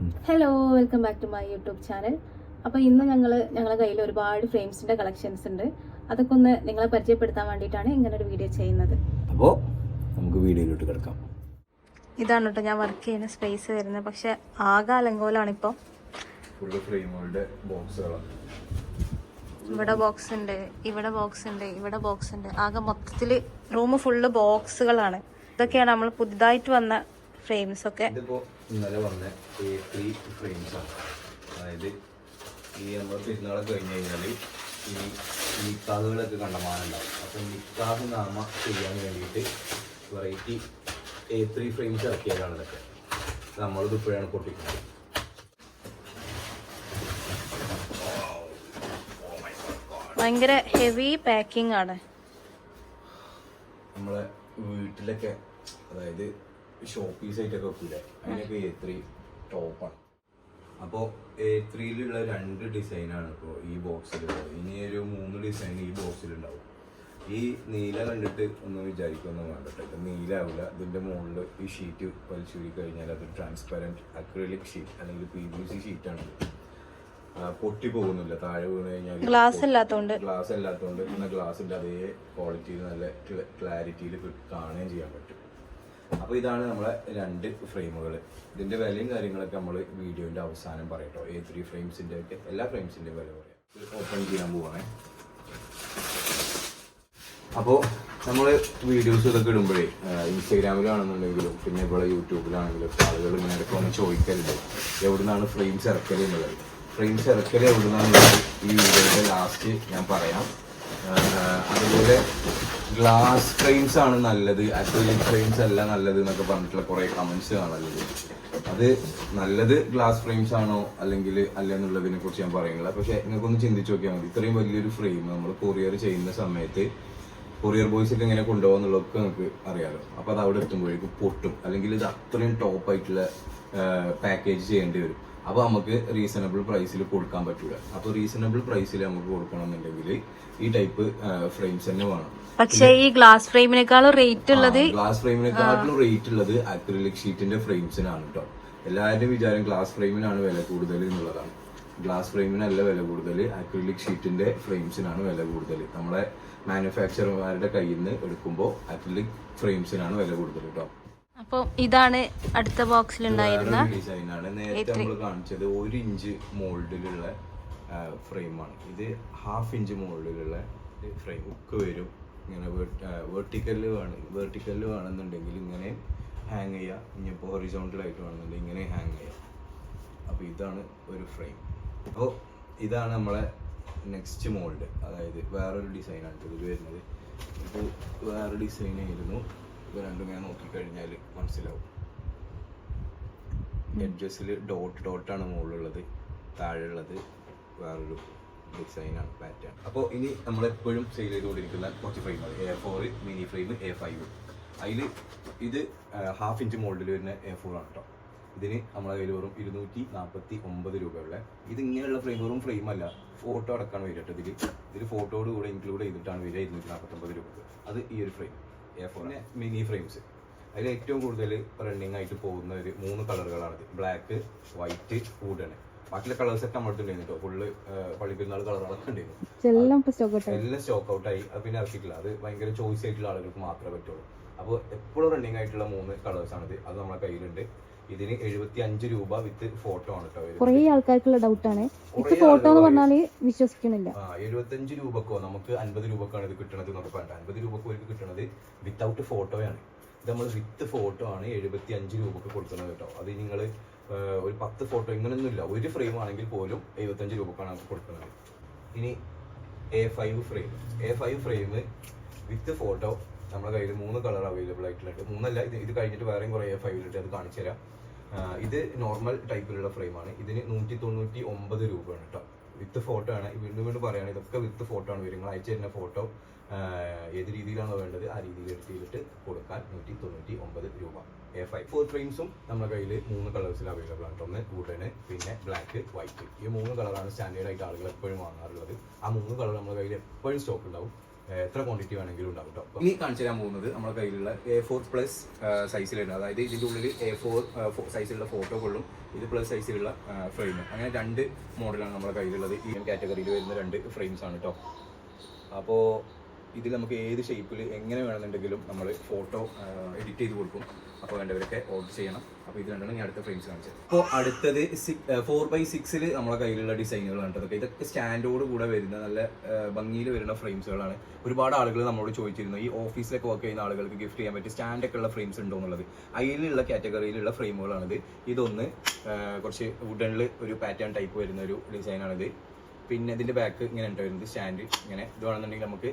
Hello welcome back to my YouTube channel അപ്പോൾ ഇന്ന് ഞങ്ങൾ ഞങ്ങളുടെ കയ്യിൽ ഒരുപാട് ഫ്രെയിംസിന്റെ കളക്ഷൻസ് ഉണ്ട്. അതൊക്കെ ഒന്ന് നിങ്ങളെ പരിചയപ്പെടുത്താൻ വേണ്ടിയിട്ടാണ് ഇങ്ങനെ ഒരു വീഡിയോ ചെയ്യുന്നത്. അപ്പോൾ നമുക്ക് വീഡിയോയിലോട്ട് കിടക്കാം. ഇതാണ് കേട്ടോ ഞാൻ വർക്ക് ചെയ്യുന്ന സ്പേസ് വരുന്നത്. പക്ഷെ ആകെ അലങ്കോലാണ് ഇപ്പോൾ ഫുൾ ഫ്രെയിമുകളുടെ ബോക്സുകളാണ് ഇവിടെ ബോക്സ് ഉണ്ട് ഇവിടെ ബോക്സ് ഉണ്ട് ഇവിടെ ബോക്സ് ഉണ്ട്. ആകെ മൊത്തത്തിൽ റൂം ഫുള്ള് ബോക്സുകളാണ് ഇതൊക്കെയാണ് നമ്മൾ പുതുതായിട്ട് വന്ന ഫ്രെയിംസ് ഒക്കെ. ഇതിപ്പോൾ ഇന്നലെ വന്ന എ ത്രീ ഫ്രെയിംസ് ആണ്. അതായത് ഈ നമ്മൾ പെരുന്നാളൊക്കെ കഴിഞ്ഞ് കഴിഞ്ഞാൽ ഈ നിക്കാഹുകളൊക്കെ കണ്ടമാനുണ്ടാവും അപ്പം നിക്കാഹ് നാമ ചെയ്യാൻ വേണ്ടിയിട്ട് വെറൈറ്റി എ ത്രീ ഫ്രെയിംസ് ഇറക്കിയതാണ് ഇതൊക്കെ. നമ്മളിത് ഇപ്പോഴാണ് പൊട്ടിക്കുന്നത്. ഭയങ്കര ഹെവി പാക്കിംഗ് ആണ്. നമ്മളെ വീട്ടിലൊക്കെ അതായത് ഷോപ്പ് പീസ് ആയിട്ടൊക്കെ വെക്കൂലേ അതിനൊക്കെ എ ത്രീ ടോപ്പാണ് അപ്പോൾ എ ത്രീയിലുള്ള രണ്ട് ഡിസൈനാണ് ഇപ്പോൾ ഈ ബോക്സിലുള്ളത്. ഇനി ഒരു മൂന്ന് ഡിസൈൻ ഈ ബോക്സിലുണ്ടാവും. ഈ നീല കണ്ടിട്ട് ഒന്ന് വിചാരിക്കൊന്നും വേണ്ടട്ടെ ഇത് നീലാവില്ല ഇതിന്റെ മുകളിൽ ഈ ഷീറ്റ് വലിച്ചൂരി കഴിഞ്ഞാൽ അത് ട്രാൻസ്പെറന്റ് അക്രിലിക് ഷീറ്റ് അല്ലെങ്കിൽ പി വി സി ഷീറ്റാണ് പൊട്ടി പോകുന്നില്ല. താഴെ വീണ് കഴിഞ്ഞാൽ ഗ്ലാസ് ഇല്ലാത്തതുകൊണ്ട് ഗ്ലാസ് അല്ലാത്തതുകൊണ്ട് പിന്നെ ഗ്ലാസിന്റെ അതേ ക്വാളിറ്റിയിൽ നല്ല ക്ലാരിറ്റിയിൽ കാണുകയും ചെയ്യാൻ പറ്റും. അപ്പോൾ ഇതാണ് നമ്മളെ രണ്ട് ഫ്രെയിമുകൾ ഇതിന്റെ വിലയും കാര്യങ്ങളൊക്കെ നമ്മൾ വീഡിയോന്റെ അവസാനം പറയട്ടോ. എ ത്രീ ഫ്രെയിംസിന്റെ ഒക്കെ എല്ലാ ഫ്രെയിംസിന്റെയും വില പറയാം. ഓപ്പൺ ചെയ്യാൻ പോവാണേ. അപ്പോൾ നമ്മൾ വീഡിയോസ് ഇതൊക്കെ ഇടുമ്പോഴേ ഇൻസ്റ്റാഗ്രാമിലാണെന്നുണ്ടെങ്കിലും പിന്നെ ഇവിടെ യൂട്യൂബിലാണെങ്കിലും ആളുകൾ ഇങ്ങനെ ഇടയ്ക്ക് വന്ന് ചോദിക്കലുണ്ട്. എവിടുന്നാണ് ഫ്രെയിംസ് ഇറക്കൽ എന്നുള്ളത്? ഫ്രെയിംസ് ഇറക്കൽ എവിടുന്നാണെന്നുള്ളത് ഈ വീഡിയോയുടെ ലാസ്റ്റ് ഞാൻ പറയാം. അതുപോലെ ഗ്ലാസ് ഫ്രെയിംസ് ആണ് നല്ലത്. അക്രിലിക് ഫ്രെയിംസ് അല്ല നല്ലത് എന്നൊക്കെ പറഞ്ഞിട്ടുള്ള കുറെ കമന്റ്സ് കാണലുണ്ട്. അത് നല്ലത് ഗ്ലാസ് ഫ്രെയിംസ് ആണോ അല്ലെങ്കിൽ അല്ല എന്നുള്ളതിനെ കുറിച്ച് ഞാൻ പറയുന്നില്ല. പക്ഷെ നിങ്ങൾക്കൊന്ന് ചിന്തിച്ചു നോക്കിയാൽ മതി. ഇത്രയും വലിയൊരു ഫ്രെയിം നമ്മൾ കൊറിയർ ചെയ്യുന്ന സമയത്ത് കൊറിയർ ബോയ്സ് ഒക്കെ എങ്ങനെ കൊണ്ടുപോകുന്നുള്ളതൊക്കെ നിങ്ങൾക്ക് അറിയാലോ. അപ്പൊ അത് അവിടെ എത്തുമ്പോഴേക്കും പൊട്ടും. അല്ലെങ്കിൽ ഇത് അത്രയും ടോപ്പ് ആയിട്ടുള്ള പാക്കേജ് ചെയ്യേണ്ടി വരും. അപ്പൊ നമുക്ക് റീസണബിൾ പ്രൈസിൽ കൊടുക്കാൻ പറ്റൂല. അപ്പൊ റീസണബിൾ പ്രൈസിൽ നമുക്ക് കൊടുക്കണമെന്നുണ്ടെങ്കിൽ ഈ ടൈപ്പ് ഫ്രെയിംസ് തന്നെ വേണം. പക്ഷേ ഈ ഗ്ലാസ് ഫ്രെയിമിനെക്കാളും റേറ്റ് ഉള്ളത് ഗ്ലാസ് ഫ്രെയിമിനെക്കാളും റേറ്റ് ഉള്ളത് അക്രിലിക് ഷീറ്റിന്റെ ഫ്രെയിംസിനാണ് കേട്ടോ എല്ലാവരുടെയും വിചാരം ഗ്ലാസ് ഫ്രെയിമിനാണ് വില കൂടുതൽ എന്നുള്ളതാണ്. ഗ്ലാസ് ഫ്രെയിമിനല്ല വില കൂടുതൽ അക്രിലിക് ഷീറ്റിന്റെ ഫ്രെയിംസിനാണ് വില കൂടുതൽ. നമ്മളെ മാനുഫാക്ചർമാരുടെ കയ്യിൽ നിന്ന് എടുക്കുമ്പോൾ അക്രിലിക് ഫ്രെയിംസിനാണ് വില കൂടുതൽ കേട്ടോ അപ്പോൾ ഇതാണ് അടുത്ത ബോക്സിൽ ഉണ്ടായിരുന്ന ഡിസൈനാണ് നേരത്തെ നമ്മൾ കാണിച്ചത് ഒരു ഇഞ്ച് മോൾഡിലുള്ള ഫ്രെയിമാണ് ഇത് ഹാഫ് ഇഞ്ച് മോൾഡിലുള്ള ഫ്രെയിം ഒക്കെ വരും. ഇങ്ങനെ വെർട്ടിക്കലിൽ വേണം വെർട്ടിക്കലിൽ വേണമെന്നുണ്ടെങ്കിൽ ഇങ്ങനെ ഹാങ് ചെയ്യാം. ഇനിയിപ്പോൾ ഹൊറിസോണ്ടലായിട്ട് വേണമെന്നുണ്ടെങ്കിൽ ഇങ്ങനെ ഹാങ് ചെയ്യാം. അപ്പോൾ ഇതാണ് ഒരു ഫ്രെയിം അപ്പോൾ ഇതാണ് നമ്മളെ നെക്സ്റ്റ് മോൾഡ് അതായത് വേറൊരു ഡിസൈനാണ് ഇത് വരുന്നത്. ഇത് വേറെ ഡിസൈൻ ആയിരുന്നു. ഇത് രണ്ടും ഞാൻ നോക്കിക്കഴിഞ്ഞാൽ മനസ്സിലാവും. എഡ്ജസിൽ ഡോട്ട് ഡോട്ടാണ് മുകളിലുള്ളത്. താഴെയുള്ളത് വേറൊരു ഡിസൈനാണ് പാറ്റേൺ അപ്പോൾ ഇനി നമ്മൾ എപ്പോഴും സെയിൽ ചെയ്തുകൊണ്ടിരിക്കുന്ന കുറച്ച് ഫ്രെയിമുകൾ A four mini frame A five അതിൽ ഇത് ഹാഫ് ഇഞ്ച് മോൾഡിൽ വരുന്ന എ ഫോർ ആണ് കേട്ടോ ഇതിന് നമ്മളെ കയ്യിൽ വെറും ഇരുന്നൂറ്റി നാൽപ്പത്തി ഒമ്പത് രൂപയുള്ള ഇത് ഇങ്ങനെയുള്ള ഫ്രെയിം വെറും ഫ്രെയിം അല്ല ഫോട്ടോ അടക്കാണ് വരിക കേട്ടോ ഇതിൽ ഇതിൽ ഫോട്ടോയോട് കൂടെ ഇൻക്ലൂഡ് ചെയ്തിട്ടാണ് വരിക ഇരുന്നൂറ്റി നാൽപ്പത്തൊമ്പത് രൂപ അത് ഈ ഒരു ഫ്രെയിം ഫോറിന് മിനി ഫ്രെയിംസ് അതിൽ ഏറ്റവും കൂടുതൽ റണ്ണിങ് ആയിട്ട് പോകുന്ന ഒരു മൂന്ന് കളറുകളാണിത് ബ്ലാക്ക് വൈറ്റ് വുഡൻ ബാക്കിയുള്ള കളേഴ്സ് ഒക്കെ നമ്മുടെ അടുത്തുണ്ടായിരുന്നു കേട്ടോ. ഫുള്ള് പള്ളിപ്പെരുന്നാൾ കളറുകളൊക്കെ ഉണ്ടായിരുന്നു എല്ലാം സ്റ്റോക്ക് ഔട്ട് ആയി. അത് പിന്നെ ഇറക്കിയിട്ടില്ല. അത് ഭയങ്കര ചോയ്സ് ആയിട്ടുള്ള ആളുകൾക്ക് മാത്രമേ പറ്റുള്ളൂ. അപ്പോൾ എപ്പോഴും റണ്ണിങ് ആയിട്ടുള്ള മൂന്ന് കളേഴ്സ് ആണിത് അത് നമ്മളെ കയ്യിലുണ്ട്. ഇതിന് എഴുപത്തി അഞ്ച് രൂപ വിത്ത് ഫോട്ടോ ആണ്. കുറേ ആൾക്കാർക്കുള്ള ഡൗട്ടാണ് വിത്ത് ഫോട്ടോ എന്ന് പറഞ്ഞാൽ വിശ്വസിക്കണില്ല ആ എഴുപത്തഞ്ച് രൂപക്കോ നമുക്ക് അൻപത് രൂപക്കാണ് ഇത് കിട്ടണത് എന്നൊക്കെ പറഞ്ഞിട്ട് അൻപത് രൂപക്കോ ഒരു കിട്ടുന്നത് വിത്തൗട്ട് ഫോട്ടോയാണ് ഇത് നമ്മൾ വിത്ത് ഫോട്ടോ ആണ് എഴുപത്തി അഞ്ച് രൂപക്ക് കൊടുക്കുന്നത് കേട്ടോ അത് നിങ്ങൾ ഒരു പത്ത് ഫോട്ടോ ഇങ്ങനെയൊന്നുമില്ല ഒരു ഫ്രെയിം ആണെങ്കിൽ പോലും എഴുപത്തഞ്ച് രൂപക്കാണ് നമുക്ക് കൊടുക്കുന്നത്. ഇനി A five frame A five frame with photo നമ്മുടെ കയ്യിൽ മൂന്ന് കളർ അവൈലബിൾ ആയിട്ടുണ്ട് മൂന്നല്ല ഇത് ഇത് കഴിഞ്ഞിട്ട് വേറെയും കുറേ ഫൈവിലിട്ട് അത് കാണിച്ചു തരാം. ഇത് നോർമൽ ടൈപ്പിലുള്ള ഫ്രെയിമാണ് ഇതിന് നൂറ്റി തൊണ്ണൂറ്റി ഒമ്പത് രൂപയാണ് കേട്ടോ വിത്ത് ഫോട്ടോ ആണ്. വീണ്ടും വീണ്ടും പറയുകയാണ് ഇതൊക്കെ വിത്ത് ഫോട്ടോ ആണ്. വരും നിങ്ങൾ അയച്ചു തരുന്ന ഫോട്ടോ ഏത് രീതിയിലാണോ വേണ്ടത് ആ രീതിയിൽ എടുത്ത് ചെയ്തിട്ട് കൊടുക്കാൻ നൂറ്റി തൊണ്ണൂറ്റി ഒമ്പത് രൂപ എ ഫൈവ് ഫോർ ഫ്രെയിംസും നമ്മുടെ കയ്യിൽ മൂന്ന് കളേഴ്സിൽ അവൈലബിൾ ആണ് ഒന്ന് വുഡന് പിന്നെ ബ്ലാക്ക് വൈറ്റ് ഈ മൂന്ന് കളറാണ് സ്റ്റാൻഡേർഡ് ആയിട്ട് ആളുകൾ എപ്പോഴും വാങ്ങാറുള്ളത്. ആ മൂന്ന് കളർ നമ്മുടെ കയ്യിൽ എപ്പോഴും സ്റ്റോക്ക് ഉണ്ടാവും. എത്ര ക്വാണ്ടിറ്റി വേണമെങ്കിലും ഉണ്ടാവും കേട്ടോ ഇനി കാണിച്ചു തരാൻ പോകുന്നത് നമ്മുടെ കയ്യിലുള്ള എ ഫോർ പ്ലസ് സൈസിലുണ്ട് അതായത് ഇതിന്റെ ഉള്ളിൽ എ ഫോർ സൈസിലുള്ള ഫോട്ടോകളും ഇത് പ്ലസ് സൈസിലുള്ള ഫ്രെയിം അങ്ങനെ രണ്ട് മോഡലാണ് നമ്മുടെ കയ്യിലുള്ളത്. ഈ കാറ്റഗറിയിൽ വരുന്ന രണ്ട് ഫ്രെയിംസ് ആണ് കേട്ടോ അപ്പോൾ ഇതിൽ നമുക്ക് ഏത് ഷേപ്പിൽ എങ്ങനെ വേണമെന്നുണ്ടെങ്കിലും നമ്മൾ ഫോട്ടോ എഡിറ്റ് ചെയ്ത് കൊടുക്കും. അപ്പോൾ വേണ്ടവരൊക്കെ ഓർഡർ ചെയ്യണം. അപ്പോൾ ഇത് രണ്ടാണ് ഞാൻ അടുത്ത ഫ്രെയിംസ് കാണിച്ചത് അപ്പോൾ അടുത്തത് ഫോർ ബൈ സിക്സിൽ നമ്മളെ കയ്യിലുള്ള ഡിസൈനുകൾ കണ്ടതൊക്കെ ഇതൊക്കെ. സ്റ്റാൻഡോട് കൂടെ വരുന്ന നല്ല ഭംഗിയിൽ വരുന്ന ഫ്രെയിംസുകളാണ് ഒരുപാട് ആളുകൾ നമ്മളോട് ചോദിച്ചിരുന്നു ഈ ഓഫീസിലൊക്കെ വർക്ക് ചെയ്യുന്ന ആളുകൾക്ക് ഗിഫ്റ്റ് ചെയ്യാൻ പറ്റിയ സ്റ്റാൻഡൊക്കെ ഉള്ള ഫ്രെയിംസ് ഉണ്ടോ എന്നുള്ളത്? അതിലുള്ള കാറ്റഗറിയിലുള്ള ഫ്രെയിമുകളാണിത് ഇതൊന്ന് കുറച്ച് വുഡനിൽ ഒരു പാറ്റേൺ ടൈപ്പ് വരുന്ന ഒരു ഡിസൈനാണിത് പിന്നെ ഇതിന്റെ ബാക്ക് ഇങ്ങനെ ഉണ്ട് വരുന്നത് സ്റ്റാൻഡ് ഇങ്ങനെ ഇത് വേണമെന്നുണ്ടെങ്കിൽ നമുക്ക്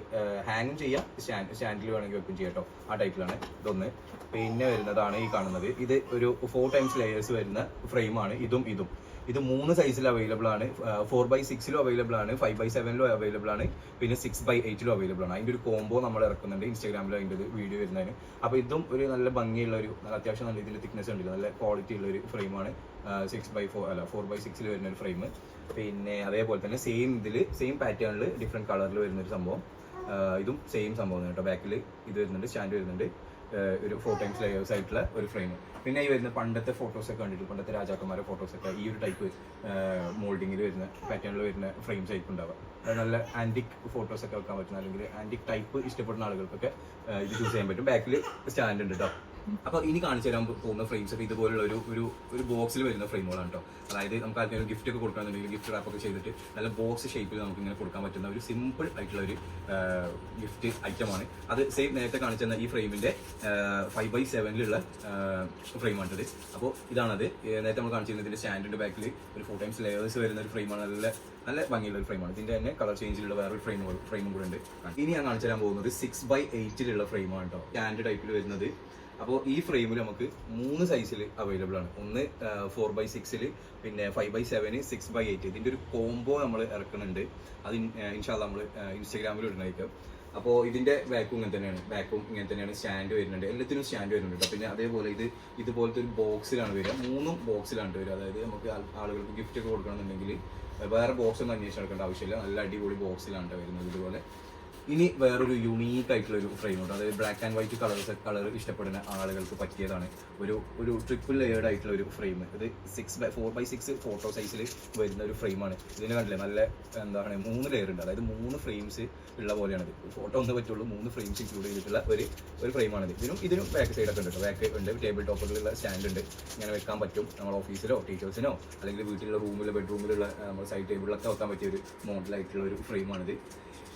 ഹാങ്ങും ചെയ്യാം. സ്റ്റാൻഡ് സ്റ്റാൻഡിൽ വേണമെങ്കിൽ വെക്കും ചെയ്യാം കേട്ടോ ആ ടൈപ്പിലാണ് ഇതൊന്ന്. പിന്നെ വരുന്നതാണ് ഈ കാണുന്നത്. ഇത് ഒരു ഫോർ ടൈംസ് ലെയേഴ്സ് വരുന്ന ഫ്രെയിമാണ് ഇതും ഇതും. ഇത് മൂന്ന് സൈസിൽ അവൈലബിൾ ആണ്. ഫോർ ബൈ സിക്സിലും അവൈലബിൾ ആണ്. ഫൈവ് ബൈ സെവനിലും അവൈലബിൾ ആണ്. പിന്നെ സിക്സ് ബൈ എയ്റ്റിലും അവൈലബിൾ ആണ്. അതിന്റെ ഒരു കോംബോ നമ്മൾ ഇറക്കുന്നുണ്ട് ഇൻസ്റ്റാഗ്രാമിൽ അതിന്റെ വീഡിയോ വരുന്നതിന്. അപ്പോൾ ഇതും ഒരു നല്ല ഭംഗിയുള്ള ഒരു അത്യാവശ്യം നല്ല ഇതിന്റെ തിക്നെസ് ഉണ്ട് നല്ല ക്വാളിറ്റി ഉള്ള ഒരു ഫ്രെയിമാണ് സിക്സ് ബൈ ഫോർ അല്ല ഫോർ ബൈ സിക്സിൽ വരുന്ന ഒരു ഫ്രെയിം പിന്നെ അതേപോലെ തന്നെ സെയിം ഇതിൽ സെയിം പാറ്റേണിൽ ഡിഫറെന്റ് കളറിൽ വരുന്ന ഒരു സംഭവം. ഇതും സെയിം സംഭവം കേട്ടോ. ബാക്കിൽ ഇത് വരുന്നുണ്ട് സ്റ്റാൻഡ് വരുന്നുണ്ട്. ഒരു ഫോർ ടൈംസ് ലെയേഴ്സ് ആയിട്ടുള്ള ഒരു ഫ്രെയിം പിന്നെ ഈ വരുന്ന പണ്ടത്തെ ഫോട്ടോസ് ഒക്കെ കണ്ടിട്ട് പണ്ടത്തെ രാജാക്കന്മാരുടെ ഫോട്ടോസ് ഒക്കെ. ഈ ഒരു ടൈപ്പ് മോൾഡിങ്ങിൽ വരുന്ന പാറ്റേണിൽ വരുന്ന ഫ്രെയിംസ് ആയിരിക്കും ഉണ്ടാവുക. നല്ല ആന്റിക് ഫോട്ടോസ് ഒക്കെ വെക്കാൻ പറ്റുന്ന അല്ലെങ്കിൽ ആന്റിക് ടൈപ്പ് ഇഷ്ടപ്പെടുന്ന ആളുകൾക്കൊക്കെ ഇത് ചൂസ് ചെയ്യാൻ പറ്റും. ബാക്കിൽ സ്റ്റാൻഡ് ഉണ്ട് കേട്ടോ അപ്പൊ ഇനി കാണിച്ചു തരാൻ പോകുന്ന ഫ്രെയിംസ് ഒക്കെ ഇതുപോലുള്ള ഒരു ഒരു ഒരു ബോക്സിൽ വരുന്ന ഫ്രെയിമുകളാണ് കേട്ടോ അതായത് നമുക്ക് ആർക്കെങ്കിലും ഗിഫ്റ്റ് ഒക്കെ കൊടുക്കണമെന്നുണ്ടെങ്കിൽ ഗിഫ്റ്റ് റാപ്പ് ഒക്കെ ചെയ്തിട്ട് നല്ല ബോക്സ് ഷേപ്പിൽ നമുക്ക് ഇങ്ങനെ കൊടുക്കാൻ പറ്റുന്ന ഒരു സിമ്പിൾ ആയിട്ടുള്ള ഒരു ഗിഫ്റ്റ് ഐറ്റമാണ് അത് സെയിം നേരത്തെ കാണിച്ചു തന്ന ഈ ഫ്രെയിമിന്റെ ഫൈവ് ബൈ സെവനിലുള്ള ഫ്രെയിമാണിത് അപ്പോൾ ഇതാണത്. നേരത്തെ നമ്മൾ കാണിച്ചിരുന്നത് ഇതിന്റെ സ്റ്റാൻഡിന്റെ ബാക്കിൽ ഒരു ഫോർ ടൈംസ് ലെയേഴ്സ് വരുന്ന ഒരു ഫ്രെയിമാണ് നല്ല നല്ല ഭംഗിയുള്ള ഒരു ഫ്രെയിമാണ് ഇതിന്റെ തന്നെ കളർ ചേഞ്ചിലുള്ള വേറൊരു ഫ്രെയിം ഫ്രെയിമും കൂടെ ഉണ്ട്. ഇനി ഞാൻ കാണിച്ചു തരാൻ പോകുന്നത് സിക്സ് ബൈ എയ്റ്റിലുള്ള ഫ്രെയിമാണ് കേട്ടോ സ്റ്റാൻഡ് ടൈപ്പിൽ വരുന്നത് അപ്പോൾ ഈ ഫ്രെയിമിൽ നമുക്ക് മൂന്ന് സൈസിൽ അവൈലബിൾ ആണ്. ഒന്ന് ഫോർ ബൈ സിക്സിൽ പിന്നെ five by seven six by eight ഇതിന്റെ ഒരു കോംബോ നമ്മൾ ഇറക്കുന്നുണ്ട്. അത് ഇൻഷാല്ല നമ്മൾ ഇൻസ്റ്റാഗ്രാമിൽ ഇടുന്നതായിരിക്കും. അപ്പോൾ ഇതിന്റെ ബാക്കും ഇങ്ങനെ തന്നെയാണ്. ബാക്കും ഇങ്ങനെ തന്നെയാണ് സ്റ്റാൻഡ് വരുന്നുണ്ട്. എല്ലാത്തിനും സ്റ്റാൻഡ് വരുന്നുണ്ട്. പിന്നെ അതേപോലെ ഇത് ഇതുപോലത്തെ ഒരു ബോക്സിലാണ് വരിക. മൂന്നും ബോക്സിലാണ് വരിക. അതായത് നമുക്ക് ആളുകൾക്ക് ഗിഫ്റ്റ് ഒക്കെ കൊടുക്കണമെന്നുണ്ടെങ്കിൽ വേറെ ബോക്സ് ഒന്നും അന്വേഷിച്ച് നടക്കേണ്ട ആവശ്യമില്ല. നല്ല അടിപൊളി ബോക്സിലാണ് വരുന്നത് ഇതുപോലെ. ഇനി വേറൊരു യുണീക്ക് ആയിട്ടുള്ള ഒരു ഫ്രെയിം ഉണ്ട്. അതായത് black and white colours colour ഇഷ്ടപ്പെടുന്ന ആളുകൾക്ക് പറ്റിയതാണ് ഒരു ഒരു ട്രിപ്പിൾ ലെയർഡ് ആയിട്ടുള്ള ഒരു ഫ്രെയിം ഇത് six by four by six photo സൈസിൽ വരുന്ന ഒരു ഫ്രെയിമാണ് ഇതിന് കണ്ടില്ലേ? നല്ല എന്താ പറയുക മൂന്ന് ലെയർ ഉണ്ട്. അതായത് മൂന്ന് ഫ്രെയിംസ് ഉള്ള പോലെയാണിത്. ഫോട്ടോ ഒന്നേ പറ്റുള്ളൂ മൂന്ന് ഫ്രെയിംസ് ഇൻക്ലൂഡ് ചെയ്തിട്ടുള്ള ഒരു ഒരു ഫ്രെയിമാണിത് ഇതിനും ഇതിനും ബാക്ക് സൈഡ് ഒക്കെ ഉണ്ട് ബാക്ക് ഉണ്ട് ടേബിൾ ടോപ്പിലുള്ള സ്റ്റാൻഡ് ഉണ്ട്. ഇങ്ങനെ വെക്കാൻ പറ്റും. നമ്മുടെ ഓഫീസിലോ ടീച്ചേഴ്സിനോ അല്ലെങ്കിൽ വീട്ടിലുള്ള റൂമിലോ ബെഡ്റൂമിലുള്ള നമ്മുടെ സൈഡ് ടേബിളിലൊക്കെ വെക്കാൻ പറ്റിയ ഒരു മോഡലായിട്ടുള്ള ഒരു ഫ്രെയിമാണിത്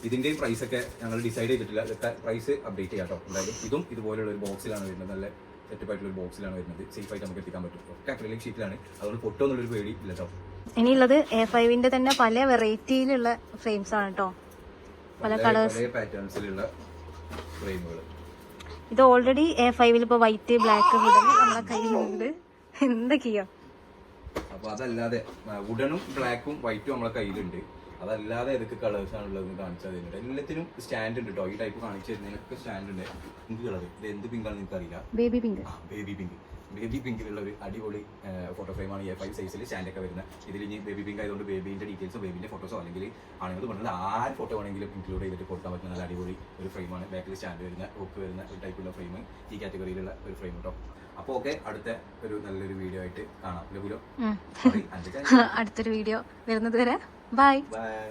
ഇതിന്റെയും പ്രൈസ് ഒക്കെ ഞങ്ങൾ ഡിസൈഡ് ചെയ്തിട്ടില്ല. പ്രൈസ് അപ്ഡേറ്റ് ചെയ്യാം കേട്ടോ എന്തായാലും ഇതും ഇതുപോലുള്ള ഒരു ബോക്സിലാണ് വരുന്നത്. നല്ല സെറ്റപ്പായിട്ടുള്ള ഒരു ബോക്സിലാണ് വരുന്നത്. സേഫ് ആയിട്ട് നമുക്ക് എത്തിക്കാൻ പറ്റും. ഒക്കെ അക്രലിക് ഷീറ്റിലാണ് അതുകൊണ്ട് പൊട്ടുമെന്നുള്ളൊരു പേടി ഇല്ല കേട്ടോ ഇനിയുള്ളത് എ ഫൈവിന്റെ തന്നെ പല വെറൈറ്റിയിലുള്ള ഫ്രെയിംസ് ആണ് കേട്ടോ പല കളേഴ്സ് പാറ്റേൺസിലുള്ള ഫ്രെയിമുകൾ ഇത് ഓൾറെഡി എ ഫൈവിൽ ഇപ്പൊ വൈറ്റ് ബ്ലാക്ക് എന്തൊക്കെയാ നമ്മളെ കയ്യിലുണ്ട്. എന്തൊക്കെയോ. അപ്പൊ അതല്ലാതെ വുഡനും ബ്ലാക്കും വൈറ്റും നമ്മളെ കയ്യിലുണ്ട്. അതല്ലാതെ ഏതൊക്കെ കളേഴ്സ് ആണുള്ളത് കാണിച്ചു തരുന്നുണ്ട് എല്ലാത്തിനും സ്റ്റാൻഡ് ഉണ്ട് കേട്ടോ ഈ ടൈപ്പ് കാണിച്ചു തരുന്നതിനൊക്കെ സ്റ്റാൻഡ് ഉണ്ട്. പിങ്ക് കളർ ഇത് എന്ത് പിങ്ക് ആണെന്ന് എനിക്കറിയില്ല baby pink baby pink baby പിങ്കിലുള്ള ഒരു അടിപൊളി ഫോട്ടോ ഫ്രെയിമാണ് എ ഫൈവ് സൈസിൽ സ്റ്റാൻഡൊക്കെ വരുന്നത്. ഇതിൽ ഇനി ബേബി പിങ്ക് ആയതുകൊണ്ട് ബേബിന്റെ ഡീറ്റെയിൽസോ ബേബിന്റെ ഫോട്ടോസോ അല്ലെങ്കിൽ ആണെങ്കിൽ പറഞ്ഞാൽ ആര് ഫോട്ടോ ആണെങ്കിലും ഇൻക്ലൂഡ് ചെയ്തിട്ട് കൊടുക്കാൻ പറ്റുന്ന നല്ല അടിപൊളി ഒരു ഫ്രെയിമാണ് ബാക്കിൽ സ്റ്റാൻഡ് വരുന്ന ഒക്കെ വരുന്ന ഒരു ടൈപ്പുള്ള ഫ്രെയിം ഈ കാറ്റഗറിയിലുള്ള ഒരു ഫ്രെയിം കേട്ടോ അപ്പോൾ ഓക്കെ അടുത്ത ഒരു നല്ലൊരു വീഡിയോ ആയിട്ട് കാണാം. ലഘുലോ അടുത്തൊരു വീഡിയോ വരുന്നത് വരെ. Bye bye